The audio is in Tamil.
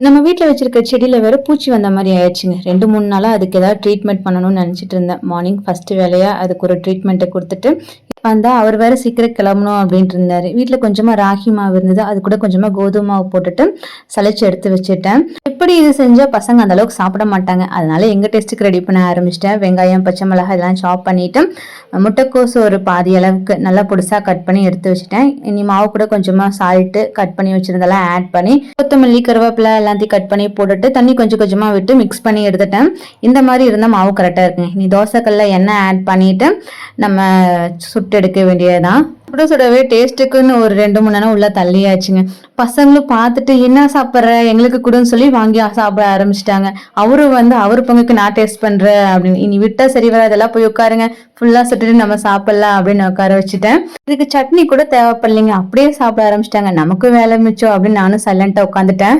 நம்ம வீட்டில் வச்சிருக்க செடியில் வேற பூச்சி வந்த மாதிரி ஆயிடுச்சுங்க. ரெண்டு மூணு நாளாக அதுக்கு ஏதாவது ட்ரீட்மெண்ட் பண்ணணும்னு நினச்சிட்டு இருந்தேன். மார்னிங் ஃபஸ்ட்டு வேலையாக அதுக்கு ஒரு ட்ரீட்மெண்ட்டை கொடுத்துட்டு வந்தால் அவர் வேற சீக்கிரம் கிளம்பணும் அப்படின்ட்டு இருந்தார். வீட்டில் கொஞ்சமாக ராகி மாவு இருந்தது. அது கூட கொஞ்சமாக கோதுமை மாவு போட்டுட்டு சளைச்சு எடுத்து வச்சுட்டேன். எப்படி இது செஞ்சால் பசங்க அந்த அளவுக்கு சாப்பிட மாட்டாங்க. அதனால எங்கள் டேஸ்ட்டுக்கு ரெடி பண்ண ஆரம்பிச்சிட்டேன். வெங்காயம் பச்சை மிளகாய் இதெல்லாம் சாப் பண்ணிவிட்டு முட்டைக்கோஸ் ஒரு பாதி அளவுக்கு நல்லா பொடிசாக கட் பண்ணி எடுத்து வச்சுட்டேன். இனி மாவு கூட கொஞ்சமாக சால்ட்டு கட் பண்ணி வச்சுருந்தெல்லாம் ஆட் பண்ணி கொத்தமல்லி கருவேப்பிலை எல்லாத்தையும் கட் பண்ணி போட்டுட்டு தண்ணி கொஞ்சம் கொஞ்சமாக விட்டு மிக்ஸ் பண்ணி எடுத்துட்டேன். இந்த மாதிரி இருந்தால் மாவு கரெக்டாக இருக்குங்க. இனி தோசைக்கல்ல எண்ணெய் ஆட் பண்ணிவிட்டு நம்ம சுட்டு எடுக்க வேண்டியதுதான் சுட சுடவே டேஸ்ட்டுக்குன்னு ஒரு ரெண்டு மூணு நேரம் உள்ள தள்ளியாச்சுங்க. பசங்களும் பார்த்துட்டு என்ன சாப்பிட்ற? எங்களுக்கு கொடுன்னு சொல்லி வாங்கி சாப்பிட ஆரம்பிச்சிட்டாங்க. அவரும் வந்து அவர் பங்குக்கு நான் டேஸ்ட் பண்ணுறேன் அப்படின்னு. இனி விட்டா சரி வராதெல்லாம் போய் உட்காருங்க. ஃபுல்லாக சுட்டுட்டு நம்ம சாப்பிட்லாம் அப்படின்னு உட்கார வச்சுட்டேன். இதுக்கு சட்னி கூட தேவைப்படலைங்க. அப்படியே சாப்பிட ஆரம்பிச்சிட்டாங்க. நமக்கும் வேலை மிச்சம் அப்படின்னு நானும் சைலண்ட்டாக உட்காந்துட்டேன்.